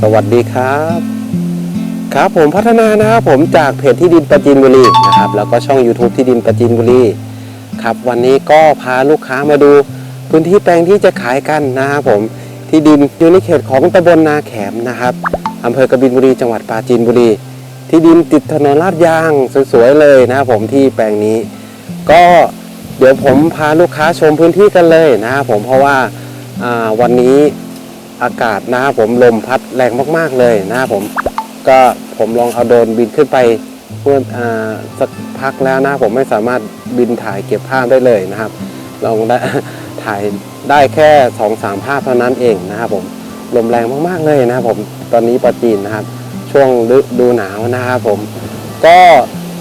สวัสดีครับ ครับผมพัฒนานะครับผมจากเพจที่ดินประจินบุรีนะครับ แล้วก็ช่อง YouTube ที่ดินประจินบุรีครับวันนี้ก็พาลูกค้ามาดู พื้นที่แปลงที่จะขายกันนะครับผมที่ดินอยู่ในเขตของตำบลนาแขมนะครับอำเภอกบินบุรีจังหวัดปราจีนบุรี ที่ดินติดถนนลาดยางสวยๆเลยนะครับผมที่แปลงนี้ ก็เดี๋ยวผมพาลูกค้าชมพื้นที่กันเลยนะครับผมเพราะว่าอ่าวันนี้ อากาศนะครับผมลมพัดแรงมากๆเลยนะครับผมก็ผมลองเอาโดรนบินขึ้นไปเพื่อสักพักแล้วนะครับผมไม่สามารถบินถ่ายเก็บภาพได้เลยนะครับลองได้ถ่ายได้แค่สองสามภาพเท่านั้นเองนะครับผมลมแรงมากๆเลยนะครับผมตอนนี้ปราจีนนะครับ ช่วงฤดูหนาวนะครับผม ก็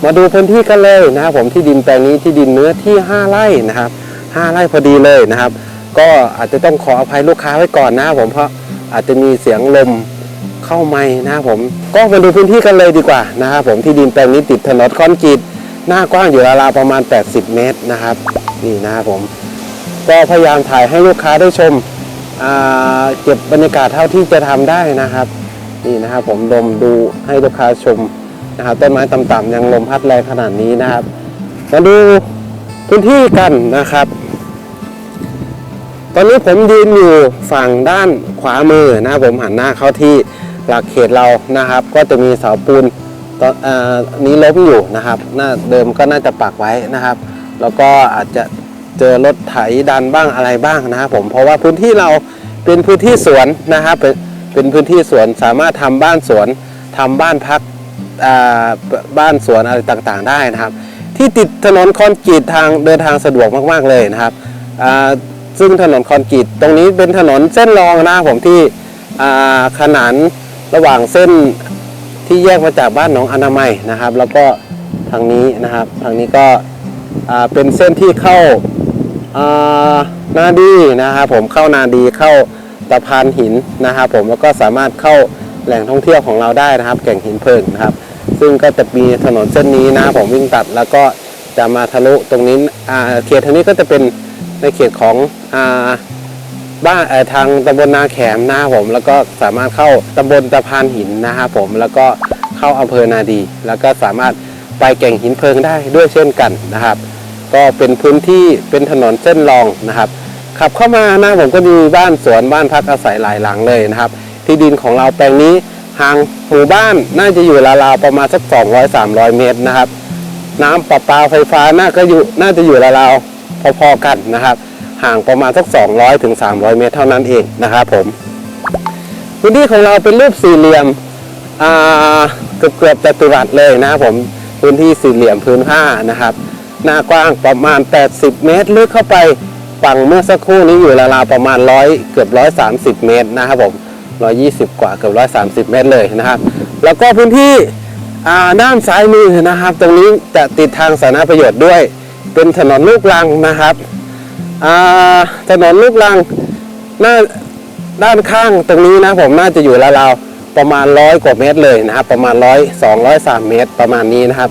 มาดูพื้นที่กันเลยนะครับผมที่ดินแปลงนี้ที่ดินเนื้อที่ 5 ไร่นะครับ 5 ไร่พอดีเลยนะครับ ก็อาจจะต้องขออภัยลูกค้าไว้ก่อนนะครับผมเพราะอาจจะมีเสียงลมเข้าไม่นะครับผม ก็มาดูพื้นที่กันเลยดีกว่านะครับผมที่ดินแปลงนี้ติดถนนคอนกรีตหน้ากว้างอยู่ราวๆประมาณ 80 เมตรนะครับนี่นะครับผมก็พยายามถ่ายให้ลูกค้าได้ชมเก็บบรรยากาศเท่าที่จะทำได้นะครับ นี่นะครับผมลมดูให้ลูกค้าชมนะครับต้นไม้ต่ำๆยังลมพัดแรงขนาดนี้นะครับมาดูพื้นที่กันนะครับ ตอนนี้ผมยืนอยู่ฝั่งด้านขวามือนะครับผมหันหน้าเข้าที่หลักเขตเรานะครับ ก็จะมีเสาปูนตอนอนี้ล้มอยู่นะครับหน้าเดิมก็น่าจะปักไว้นะครับ แล้วก็อาจจะเจอรถไถดันบ้างอะไรบ้างนะครับผมเพราะว่าพื้นที่เราเป็นพื้นที่สวนนะครับเป็นเป็นพื้นที่สวนสามารถทำบ้านสวนทำบ้านพักบ้านสวนอะไรต่างๆ ได้นะครับ ที่ติดถนนคอนกรีตทางเดินทางสะดวกมากๆเลยนะครับ ซึ่งถนนคอนกรีตตรงนี้เป็นถนนเส้นรองนะครับผมที่ขนานระหว่างเส้นที่แยกมาจากบ้านหนองอนามัยนะครับ แล้วก็ทางนี้นะครับ ทางนี้ก็เป็นเส้นที่เข้าานาดีนะครับผมเข้านาดีเข้าตะพานหินนะครับผมแล้วก็สามารถเข้าแหล่งท่องเที่ยวของเราได้นะครับ แก่งหินเพลิงนะครับ ซึ่งก็จะมีถนนเส้นนี้นะผมวิ่งตัดแล้วก็จะมาทะลุตรงนี้เขตทางนี้ก็จะเป็น ในเขตของอาบ้านทางตำบลนาแขมนะครับผม แล้วก็สามารถเข้าตำบลตะพานหินนะครับผมแล้วก็เข้าอำเภอนาดี แล้วก็สามารถไปแก่งหินเพลิงได้ด้วยเช่นกันนะครับ ก็เป็นพื้นที่เป็นถนนเส้นรองนะครับ ขับเข้ามานะผมก็มีบ้านสวนบ้านพักอาศัยหลายหลังเลยนะครับ ที่ดินของเราแปลงนี้ห่างหมู่บ้านน่าจะอยู่ราวๆประมาณสัก 200-300 เมตรนะครับ น้ำประปาไฟฟ้าน่าก็อยู่น่าจะอยู่ราวๆ พอๆกันนะครับ ห่างประมาณสัก 200ถึง300 เมตรเท่านั้นเองนะครับผมพื้นที่ของเราเป็นรูปสี่เหลี่ยมเกือบเกือบจัตุรัสเลยนะครับผมพื้นที่สี่เหลี่ยมพื้นผ้านะครับ หน้ากว้างประมาณ 80 เมตร ลึกเข้าไปฝั่งเมื่อสักครู่นี้อยู่ราวๆประมาณ 100 เกือบ 130 เมตรนะครับผม 120 กว่าเกือบ 130 เมตรเลยนะครับ แล้วก็พื้นที่ด้านซ้ายมือนะครับ ตรงนี้จะติดทางสาธารณประโยชน์ด้วย เป็นถนนลูกรังนะครับอ่าถนนลูกรังหน้าด้านข้างตรงนี้นะผมน่าจะอยู่ราวๆประมาณร้อยกว่าเมตรเลยนะครับ ประมาณร้อยสองร้อยสามเมตรประมาณนี้นะครับ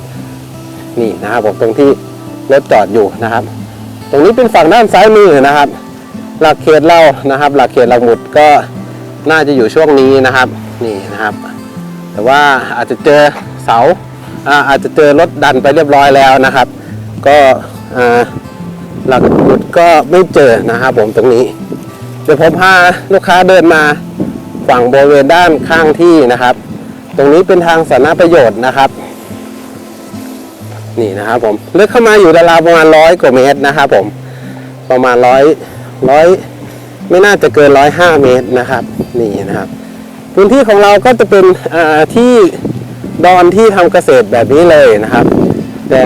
นี่นะครับผมตรงที่รถจอดอยู่นะครับ ตรงนี้เป็นฝั่งด้านซ้ายมือนะครับ หลักเขตเรานะครับ หลักเขตหลักหมุดก็น่าจะอยู่ช่วงนี้นะครับ นี่นะครับ แต่ว่าอาจจะเจอเสาอ่าอาจจะเจอรถดันไปเรียบร้อยแล้วนะครับ ก็ หลักหมุดก็ไม่เจอนะครับผมตรงนี้ เดี๋ยวผมพาลูกค้าเดินมาฝั่งบริเวณด้านข้างที่นะครับ ตรงนี้เป็นทางสาธารณประโยชน์นะครับ นี่นะครับผมลึกเข้ามาอยู่ราวๆประมาณร้อยกว่าเมตรนะครับผมประมาณร้อยร้อยไม่น่าจะเกินร้อยห้าเมตรนะครับ นี่นะครับ พื้นที่ของเราก็จะเป็นที่ดอนที่ทำเกษตรแบบนี้เลยนะครับ แต่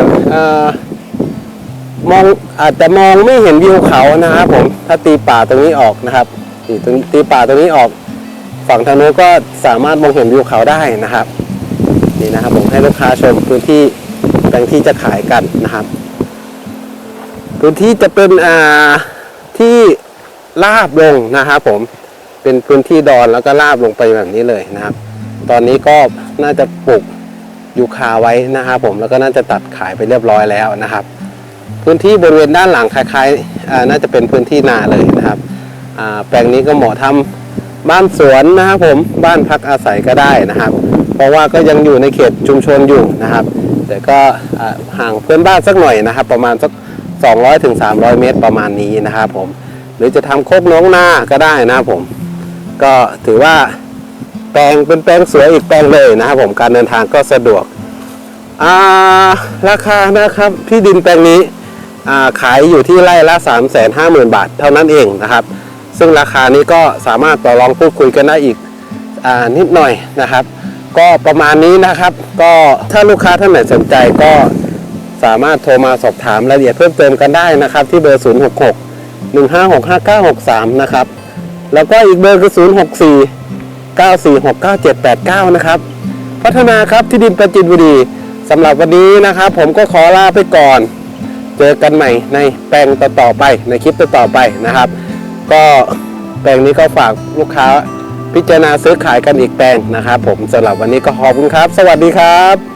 มองอาจจะมองไม่เห็นวิวเขานะครับผมถ้าตีป่าตรงนี้ออกนะครับนี่ตรงตีป่าตรงนี้ออก ฝั่งทางโน้นก็สามารถมองเห็นวิวเขาได้นะครับนี่นะครับผมให้ลูกค้าชมพื้นที่แปลงที่จะขายกันนะครับ พื้นที่จะเป็นอ่าที่ลาบลงนะครับผมเป็นพื้นที่ดอนแล้วก็ลาบลงไปแบบนี้เลยนะครับ ตอนนี้ก็น่าจะปลูกยูคาไว้นะครับผมแล้วก็น่าจะตัดขายไปเรียบร้อยแล้วนะครับ พื้นที่บริเวณด้านหลังคล้ายๆน่าจะเป็นพื้นที่นาเลยนะครับแปลงนี้ก็เหมาะทำบ้านสวนนะครับผมบ้านพักอาศัยก็ได้นะครับ เพราะว่าก็ยังอยู่ในเขตชุมชนอยู่นะครับ แต่ก็ห่างเพื่อนบ้านสักหน่อยนะครับ ประมาณสัก 200ถึง300 เมตรประมาณนี้นะครับผมหรือจะทำโคกน้องนาก็ได้นะครับผม ก็ถือว่าแปลงเป็นแปลงสวยอีกแปลงเลยนะครับผมการเดินทางก็สะดวกอ่าราคานะครับที่ดินแปลงนี้ ขายอยู่ที่ไร่ละ 3 5 0 0 0 0 บาทเท่านั้นเองนะครับ ซึ่งราคานี้ก็สามารถต่อรองพูดคุยกันได้อีกอนิดหน่อยนะครับ ก็ประมาณนี้นะครับ ก็ถ้าลูกค้าท่านไหนสนใจก็สามารถโทรมาสอบถามรายละเอียดเพิ่มเติมกันได้นะครับ ที่เบอร์ 066 1565963 นะครับ แล้วก็อีกเบอร์คือ 064 9469789 นะครับ พัฒนาครับที่ดินประจินบุรีสำหรับวันนี้นะครับ ผมก็ขอลาไปก่อน เจอกันใหม่ในแปลงต่อๆไปในคลิปต่อๆไปนะครับ ก็แปลงนี้ก็ฝากลูกค้าพิจารณาซื้อขายกันอีกแปลงนะครับ ผมสำหรับวันนี้ก็ขอบคุณครับ สวัสดีครับ